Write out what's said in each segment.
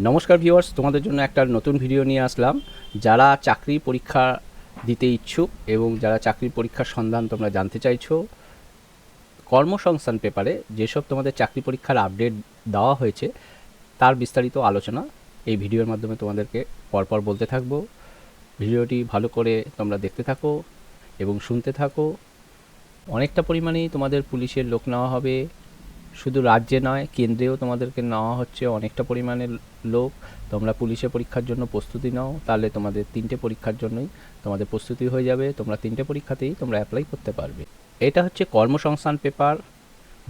নমস্কার ভিউয়ার্স, তোমাদের জন্য একটা নতুন ভিডিও নিয়ে আসলাম। যারা চাকরি পরীক্ষা দিতে ইচ্ছুক এবং যারা চাকরির পরীক্ষার সন্ধান তোমরা জানতে চাইছো, কর্মসংস্থান পেপারে যেসব তোমাদের চাকরি পরীক্ষার আপডেট দেওয়া হয়েছে, তার বিস্তারিত আলোচনা এই ভিডিওর মাধ্যমে তোমাদেরকে পরপর বলতে থাকব। ভিডিওটি ভালো করে তোমরা দেখতে থাকো এবং শুনতে থাকো। অনেকটা পরিমাণেই তোমাদের পুলিশের লোক নেওয়া হবে শুধু রাজ্যে নয়, কেন্দ্রেও তোমাদেরকে নেওয়া হচ্ছে অনেকটা পরিমাণে লোক। তোমরা পুলিশে পরীক্ষার জন্য প্রস্তুতি নাও, তাহলে তোমাদের তিনটে পরীক্ষার জন্যই তোমাদের প্রস্তুতি হয়ে যাবে। তোমরা তিনটে পরীক্ষাতেই তোমরা অ্যাপ্লাই করতে পারবে। এটা হচ্ছে Karmasangsthan paper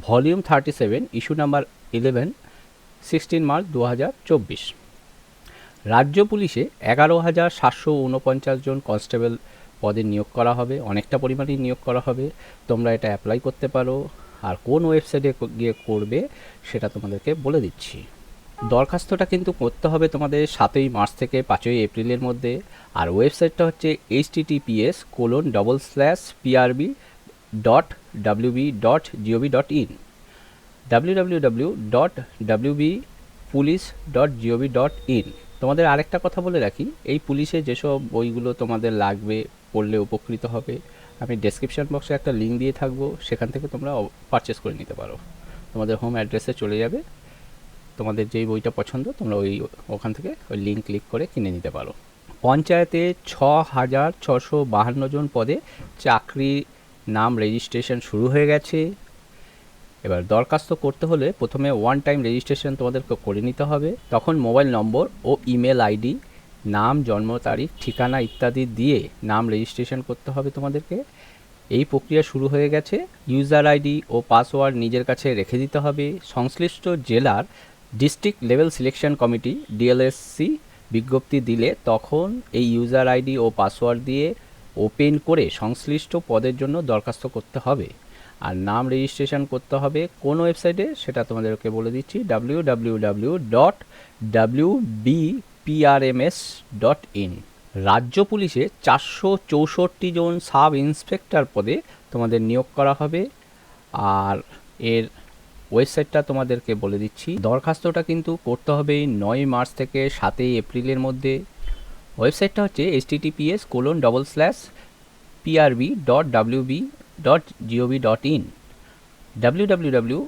volume thirty seven issue number eleven sixteen March দু হাজার চব্বিশ রাজ্য পুলিশে এগারো হাজার সাতশো উনপঞ্চাশ জন কনস্টেবল পদে নিয়োগ করা হবে, অনেকটা পরিমাণেই নিয়োগ করা হবে। তোমরা এটা অ্যাপ্লাই করতে পারো। আর কোন ওয়েবসাইটে গিয়ে করবে সেটা তোমাদেরকে বলে দিচ্ছি। দরখাস্তটা কিন্তু করতে হবে তোমাদের সাতই মার্চ থেকে পাঁচই এপ্রিলের মধ্যে। আর ওয়েবসাইটটা হচ্ছে H TTPS colon double slash PRB dot WB dot GOV dot in W W W dot WB police dot GOV dot in তোমাদের আরেকটা কথা বলে রাখি, এই পুলিশে যেসব বইগুলো তোমাদের লাগবে পড়লে উপকৃত হবে। আমি ডেসক্রিপশন বক্সে একটা লিঙ্ক দিয়ে থাকব, সেখান থেকে তোমরা পারচেস করে নিতে পারো। তোমাদের হোম অ্যাড্রেসে চলে যাবে। তোমাদের যেই বইটা পছন্দ, তোমরা ওই ওখান থেকে ওই লিঙ্ক ক্লিক করে কিনে নিতে পারো। পঞ্চায়েতে ছ হাজার ছশো বাহান্ন জন পদে চাকরি নাম রেজিস্ট্রেশন শুরু হয়ে গেছে। এবার দরখাস্ত করতে হলে প্রথমে ওয়ান টাইম রেজিস্ট্রেশন তোমাদেরকে করে নিতে হবে। তখন মোবাইল নম্বর ও ইমেল আইডি নাম, জন্ম, তারিখ, ঠিকানা ইত্যাদি দিয়ে নাম রেজিস্ট্রেশন করতে হবে তোমাদেরকে। এই প্রক্রিয়া শুরু হয়ে গেছে। ইউজার আইডি ও পাসওয়ার্ড নিজের কাছে রেখে দিতে হবে। সংশ্লিষ্ট জেলার district level selection committee DLSC বিজ্ঞপ্তি দিলে তখন এই ইউজার আইডি ও পাসওয়ার্ড দিয়ে ওপেন করে সংশ্লিষ্ট পদের জন্য দরখাস্ত করতে হবে। আর নাম রেজিস্ট্রেশন করতে হবে কোন ওয়েবসাইটে সেটা তোমাদেরকে বলে দিচ্ছি W W W dot W BPRMS dot in রাজ্য পুলিশে চারশো চৌষট্টি জন সাব ইন্সপেক্টর পদে তোমাদের নিয়োগ করা হবে। আর এর ওয়েবসাইটটা তোমাদেরকে বলে দিচ্ছি। দরখাস্তটা কিন্তু করতে হবে নয় মার্চ থেকে সাতই এপ্রিলের মধ্যে। ওয়েবসাইটটা হচ্ছে TTPS colon double slash PRB dot WB dot GOV dot in W W W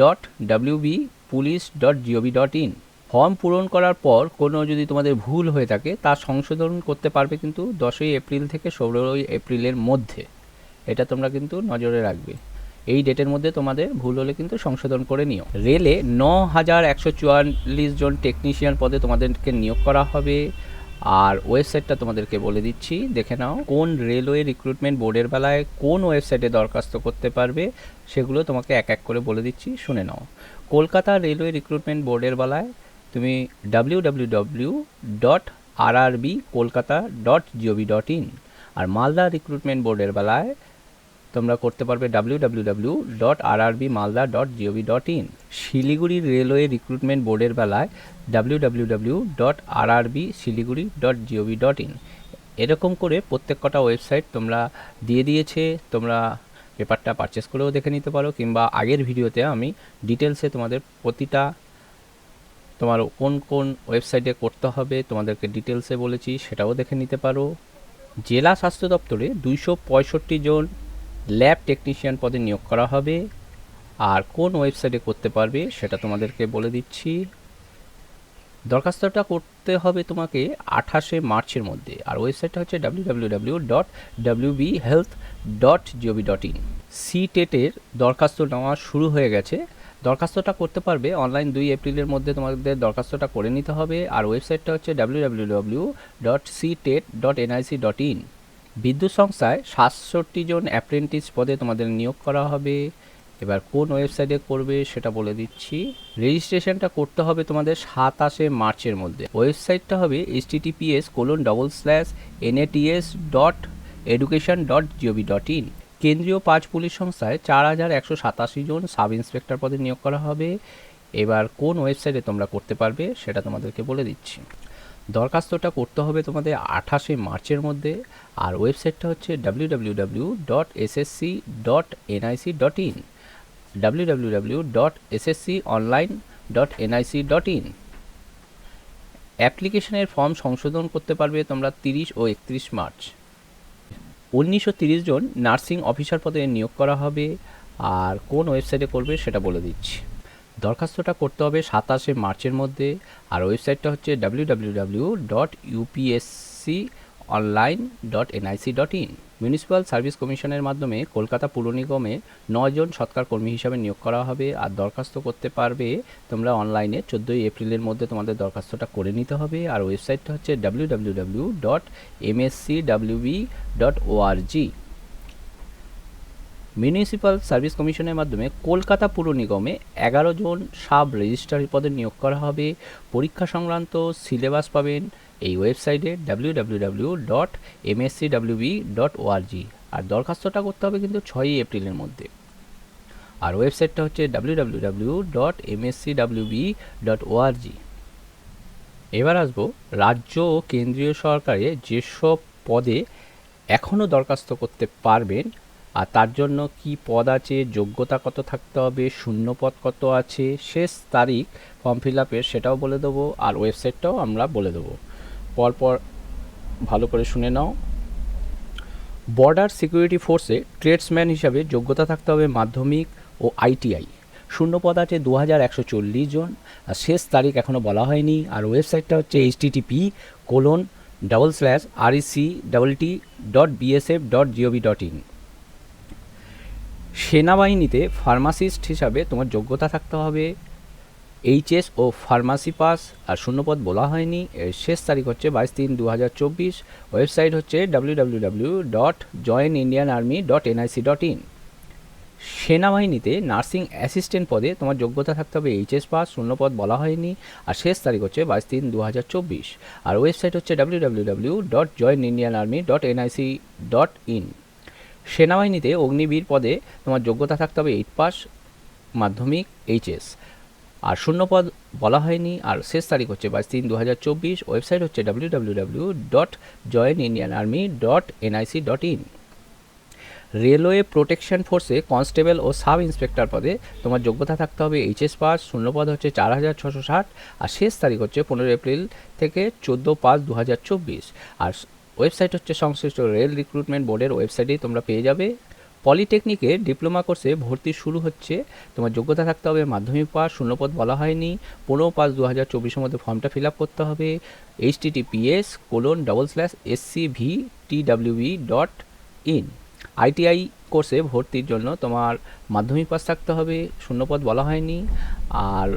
dot WB police dot GOV dot in form পূরণ করার পর কোনো যদি তোমাদের ভুল হয়ে থাকে, তা সংশোধন করতে পারবে কিন্তু দশই এপ্রিল থেকে ষোলোই এপ্রিলের মধ্যে। এটা তোমরা কিন্তু নজরে রাখবে। এই ডেটের মধ্যে তোমাদের ভুল হলে কিন্তু সংশোধন করে নিও। রেলে ন হাজার একশো চুয়াল্লিশ জন টেকনিশিয়ান পদে তোমাদেরকে নিয়োগ করা হবে। আর ওয়েবসাইটটা তোমাদেরকে বলে দিচ্ছি, দেখে নাও, কোন রেলওয়ে রিক্রুটমেন্ট বোর্ডের বেলায় কোন ওয়েবসাইটে দরখাস্ত করতে পারবে, সেগুলো তোমাকে এক এক করে বলে দিচ্ছি, শুনে নাও। কলকাতা রেলওয়ে রিক্রুটমেন্ট বোর্ডের বেলায় তুমি W W dot R R B Kolkata dot GOV dot in R Malda recruitment বোর্ডের বেলায় তোমরা করতে পারবে W W W dot R R B Malda dot GOV dot in Siliguri railway recruitment বোর্ডের বেলায় W W W dot R R B Siliguri dot GOV dot in এরকম করে প্রত্যেক কটা ওয়েবসাইট তোমরা দিয়ে দিয়েছে, তোমরা পেপারটা পারচেস করেও দেখে নিতে পারো, কিংবা আগের ভিডিওতে আমি ডিটেলসে তোমাদের প্রতিটা তোমার কোন কোন ওয়েবসাইটে করতে হবে, তোমাদেরকে ডিটেলসে বলেছি, সেটাও দেখে নিতে পারো। জেলা স্বাস্থ্য দপ্তরে দুইশো পঁয়ষট্টি জন ল্যাব টেকনিশিয়ান পদে নিয়োগ করা হবে। আর কোন ওয়েবসাইটে করতে পারবে, সেটা তোমাদেরকে বলে দিচ্ছি। দরখাস্তটা করতে হবে তোমাকে আঠাশে মার্চের মধ্যে। আর ওয়েবসাইটটা হচ্ছে W W W dot W B health dot GOV dot in C টেটের দরখাস্ত নেওয়া শুরু হয়ে গেছে দরখাস্তটা করতে পারবে। অনলাইন দুই এপ্রিলের মধ্যে তোমাদের দরখাস্তটা করে নিতে হবে। আর ওয়েবসাইটটা হচ্ছে W W W dot C TET dot dot in বিদ্যুৎ সংস্থায় সাতষট্টি জন অ্যাপ্রেন্টিস পদে তোমাদের নিয়োগ করা হবে। এবার কোন ওয়েবসাইটে করবে সেটা বলে দিচ্ছি। রেজিস্ট্রেশনটা করতে হবে তোমাদের সাতাশে মার্চের মধ্যে। ওয়েবসাইটটা হবে H TTPS colon double slash NATS dot education dot GOV dot in কেন্দ্রীয় পাঁচ পুলিশ সংস্থায় চার হাজার একশো সাতাশি জন সাব ইন্সপেক্টর পদে নিয়োগ করা হবে। এবার কোন ওয়েবসাইটে তোমরা করতে পারবে সেটা তোমাদেরকে বলে দিচ্ছি। দরখাস্তটা করতে হবে তোমাদের আঠাশে মার্চের মধ্যে। আর ওয়েবসাইটটা হচ্ছে W W W dot SSC dot NIC dot in W W W dot SSC online dot NIC dot in অ্যাপ্লিকেশনের ফর্ম সংশোধন করতে পারবে তোমরা তিরিশ ও একত্রিশ মার্চ। উনিশশো তিরিশ জন নার্সিং অফিসার পদে নিয়োগ করা হবে আর কোন ওয়েবসাইটে করবে সেটা বলে দিচ্ছি। দরখাস্তটা করতে হবে সাতাশে মার্চের মধ্যে আর ওয়েবসাইটটা হচ্ছে W W W dot UPSC online dot NIC dot in municipal service কমিশনের মাধ্যমে কলকাতা পুর নিগমে নয়জন সৎকার কর্মী হিসাবে নিয়োগ করা হবে আর দরখাস্ত করতে পারবে তোমরা অনলাইনে চোদ্দোই এপ্রিলের মধ্যে তোমাদের দরখাস্তটা করে নিতে হবে আর ওয়েবসাইটটা হচ্ছে W W W dot MSC dot municipal service কমিশনের মাধ্যমে কলকাতা পুর নিগমে এগারো জন সাব রেজিস্ট্রারি পদে নিয়োগ করা হবে। পরীক্ষা সংক্রান্ত সিলেবাস পাবেন এই ওয়েবসাইটে ডাব্লিউ ডট ডট আর দরখাস্তটা করতে হবে কিন্তু ছয়ই এপ্রিলের মধ্যে। আর ওয়েবসাইটটা হচ্ছে ডাব্লিউ ডট ডট এবার আসব রাজ্য ও কেন্দ্রীয় সরকারে যেসব পদে এখনও দরখাস্ত করতে পারবেন আর তার জন্য কি পদ আছে, যোগ্যতা কত থাকতে হবে, শূন্য পদ কত আছে, শেষ তারিখ ফর্ম ফিল আপের সেটাও বলে দেবো আর ওয়েবসাইটটাও আমরা বলে দেবো। পরপর ভালো করে শুনে নাও। বর্ডার সিকিউরিটি ফোর্সে ট্রেডসম্যান হিসাবে যোগ্যতা থাকতে হবে মাধ্যমিক ও আইটিআই শূন্য পদ আছে দু হাজার একশো চল্লিশ জন। আর শেষ তারিখ এখনও বলা হয়নি। আর ওয়েবসাইটটা হচ্ছে HTTP colon double slash REC double T dot BSF dot GOV dot in সেনাবাহিনীতে ফার্মাসিস্ট হিসাবে তোমার যোগ্যতা থাকতে হবে এইচএস ও ফার্মাসি পাস আর শূন্যপদ বলা হয়নি। এর শেষ তারিখ হচ্ছে বাইশ তিন দু হাজার চব্বিশ। ওয়েবসাইট হচ্ছে W W W dot join Indian army dot NIC dot in সেনাবাহিনীতে নার্সিং অ্যাসিস্ট্যান্ট পদে তোমার যোগ্যতা থাকতে হবে এইচএস পাস শূন্যপদ বলা হয়নি। আর শেষ তারিখ হচ্ছে বাইশ তিন দু হাজার চব্বিশ। আর ওয়েবসাইট হচ্ছে W W W dot join Indian army dot NIC dot in সেনাবাহিনীতে অগ্নিবীর পদে তোমার যোগ্যতা থাকতে হবে এইট পাস মাধ্যমিক এইচএস আর শূন্যপদ বলা হয়নি, আর শেষ তারিখ হচ্ছে বাইশ তিন দু হাজার চব্বিশ, ওয়েবসাইট হচ্ছে W W W dot join Indian army dot NIC dot in railway protection ফোর্সে constable ও সাব ইন্সপেক্টর পদে তোমার যোগ্যতা থাকতে হবে এইচএস পাস, শূন্যপদ হচ্ছে চার হাজার ছশো ষাট, আর শেষ তারিখ হচ্ছে পনেরো এপ্রিল থেকে চোদ্দ পাঁচ দু হাজার চব্বিশ। আর ওয়েবসাইট হচ্ছে সংশ্লিষ্ট রেল রিক্রুটমেন্ট বোর্ডের ওয়েবসাইটেই তোমরা পেয়ে যাবে। পলিটেকনিকে ডিপ্লোমা কোর্সে ভর্তি শুরু হচ্ছে। তোমার যোগ্যতা থাকতে হবে মাধ্যমিক পাস শূন্যপদ বলা হয়নি। পনেরো পাঁচ দু হাজার চব্বিশের মধ্যে ফর্মটা ফিল আপ করতে হবে। H TTPS colon double slash SC V TWB dot in ITI কোর্সে ভর্তির জন্য তোমার মাধ্যমিক পাস থাকতে হবে, শূন্যপদ বলা হয়নি। আর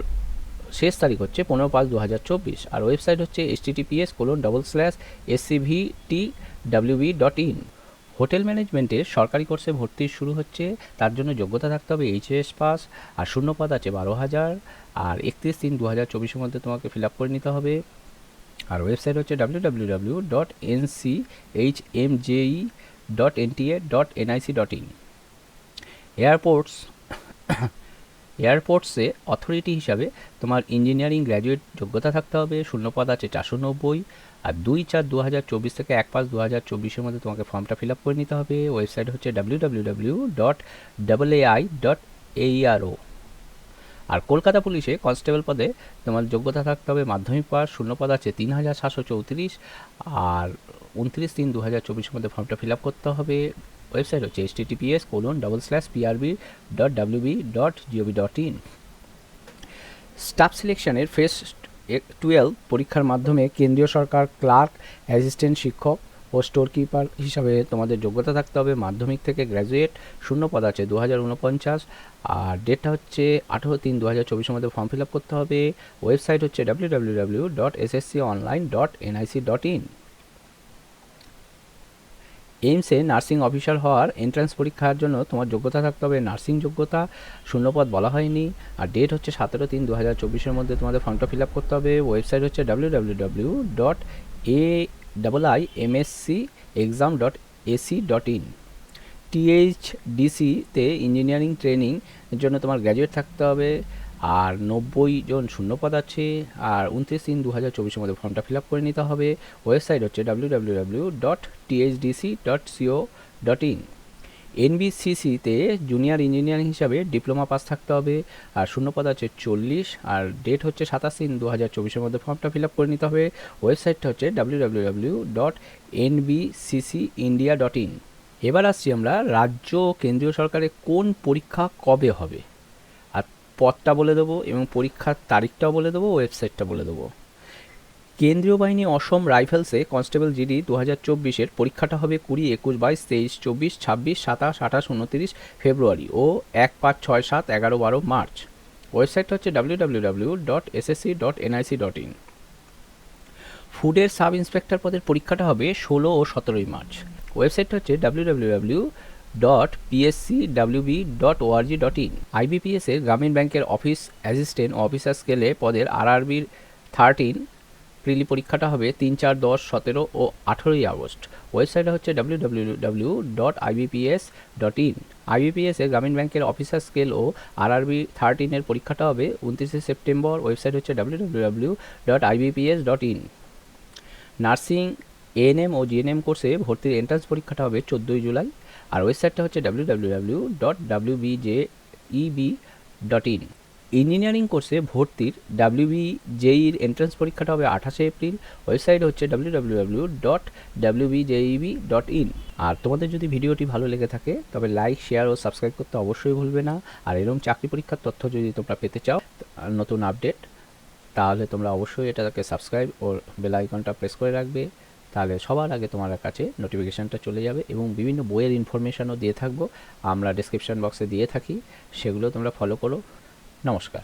শেষ তারিখ হচ্ছে পনেরো পাঁচ দু হাজার চব্বিশ। আর ওয়েবসাইট হচ্ছে H TTPS colon double slash SCV T WB dot in hotel ম্যানেজমেন্টে সরকারি কোর্সে ভর্তি শুরু হচ্ছে। তার জন্য যোগ্যতা থাকতে হবে এইচএস পাস আর শূন্যপদ আছে বারো হাজার। আর একত্রিশ তিন দু হাজার চব্বিশের মধ্যে তোমাকে ফিল আপ করে নিতে হবে। আর ওয়েবসাইট হচ্ছে W W W dot N C H M JE dot N T A dot NIC dot in. Airports এয়ারপোর্টসে authority হিসাবে তোমার ইঞ্জিনিয়ারিং গ্র্যাজুয়েট যোগ্যতা থাকতে হবে, শূন্যপদ আছে চারশো নব্বই, আর দুই চার দু হাজার চব্বিশ থেকে এক পাঁচ দু হাজার চব্বিশের মধ্যে তোমাকে ফর্মটা ফিল আপ করে নিতে হবে। ওয়েবসাইট হচ্ছে W W W dot double dot AERO আর কলকাতা পুলিশে কনস্টেবল পদে তোমার যোগ্যতা থাকতে হবে মাধ্যমিক পাস শূন্যপদ আছে তিন হাজার সাতশো চৌত্রিশ, আর উনত্রিশ তিন দু হাজার চব্বিশের মধ্যে ফর্মটা ফিল আপ করতে হবে। ওয়েবসাইট হচ্ছে H TTPS colon double slash PRB dot WB dot GOB dot in staff সিলেকশনের phase twelve পরীক্ষার মাধ্যমে কেন্দ্রীয় সরকার ক্লার্ক অ্যাসিস্ট্যান্ট শিক্ষক ও স্টোর কিপার হিসাবে তোমাদের যোগ্যতা থাকতে হবে। মাধ্যমিক থেকে গ্র্যাজুয়েট শূন্য পদ আছে দু উনপঞ্চাশ আর ডেটটা হচ্ছে আঠেরো তিন দু হাজার চব্বিশের মধ্যে ফর্ম ফিল আপ করতে হবে। ওয়েবসাইট হচ্ছে W W W dot SSC online dot NIC dot in এইমসে nursing officer হওয়ার এন্ট্রান্স পরীক্ষার জন্য তোমার যোগ্যতা থাকতে হবে। নার্সিং যোগ্যতা শূন্যপদ বলা হয়নি। আর ডেট হচ্ছে সতেরো তিন দু হাজার চব্বিশের মধ্যে তোমাদের ফর্মটা ফিল আপ করতে হবে। ওয়েবসাইট হচ্ছে W W W dot A double I MSC exam dot AC dot in টিএইচডিসিতে engineering training জন্য তোমার গ্র্যাজুয়েট থাকতে হবে। আর নব্বই জন শূন্যপদ আছে। আর উনত্রিশ তিন দু হাজার চব্বিশের মধ্যে ফর্মটা ফিল আপ করে নিতে হবে। ওয়েবসাইট হচ্ছে W W W dot THDC dot CO dot in এনবিসিসিতে junior engineering হিসাবে ডিপ্লোমা পাস থাকতে হবে। আর শূন্যপদ আছে চল্লিশ। আর ডেট হচ্ছে সাতাশ তিন দু হাজার চব্বিশের মধ্যে ফর্মটা ফিল আপ করে নিতে হবে। ওয়েবসাইটটা হচ্ছে W W W dot NBCC India dot in এবার আসছি আমরা রাজ্য কেন্দ্রীয় সরকারের কোন পরীক্ষা কবে হবে? পদটা বলে দেবো এবং পরীক্ষার তারিখটাও বলে দেবো, ওয়েবসাইটটা বলে দেবো। কেন্দ্রীয় বাহিনী অসম রাইফেলসে কনস্টেবল জিডি দু হাজার চব্বিশের পরীক্ষাটা হবে কুড়ি, একুশ, বাইশ, তেইশ, চব্বিশ, ছাব্বিশ, সাতাশ, আঠাশ, উনতিরিশ ফেব্রুয়ারি ও এক পাঁচ ছয় সাত এগারো বারো মার্চ। ওয়েবসাইটটা হচ্ছে W W W dot SSC dot NIC dot in. ফুডের সাব ইন্সপেক্টর পদের পরীক্ষাটা হবে ষোলো ও সতেরোই মার্চ। ওয়েবসাইটটা হচ্ছে W W W dot PSC WB dot ORG dot in IBPS এর গ্রামীণ ব্যাংকের অফিস অ্যাসিস্ট্যান্ট ও অফিসার স্কেলে পদের আরআরবির থার্টিন প্রিলি পরীক্ষাটা হবে তিন চার দশ সতেরো ও আঠেরোই আগস্ট। ওয়েবসাইটটা হচ্ছে W W W dot IBPS dot in IBPS গ্রামীণ ব্যাংকের অফিসার স্কেল ও আরআরবি থার্টিনের পরীক্ষাটা হবে উনত্রিশে সেপ্টেম্বর। ওয়েবসাইট হচ্ছে W W W dot IBPS dot in nursing ANM O GNM কোর্সে ভর্তির এন্ট্রান্স পরীক্ষাটা হবে চোদ্দোই জুলাই। আর ওয়েবসাইটটা হচ্ছে W W W dot W EB dot in engineering কোর্সে ভর্তির ডাব্লিউবি জেইর এন্ট্রান্স পরীক্ষাটা হবে আঠাশে এপ্রিল। ওয়েবসাইট হচ্ছে W W W dot WB JEEB dot in আর তোমাদের যদি ভিডিওটি ভালো লেগে থাকে, তবে লাইক শেয়ার ও সাবস্ক্রাইব করতে অবশ্যই ভুলবে না। আর এরকম চাকরি পরীক্ষার তথ্য যদি তোমরা পেতে চাও নতুন আপডেট তাহলে তোমরা অবশ্যই এটাকে সাবস্ক্রাইব ও বেল আইকনটা প্রেস করে রাখবে। তাহলে সবার আগে তোমার কাছে নোটিফিকেশানটা চলে যাবে এবং বিভিন্ন বইয়ের ইনফরমেশানও দিয়ে থাকব। আমরা ডিসক্রিপশান বক্সে দিয়ে থাকি। সেগুলো তোমরা ফলো করো। নমস্কার।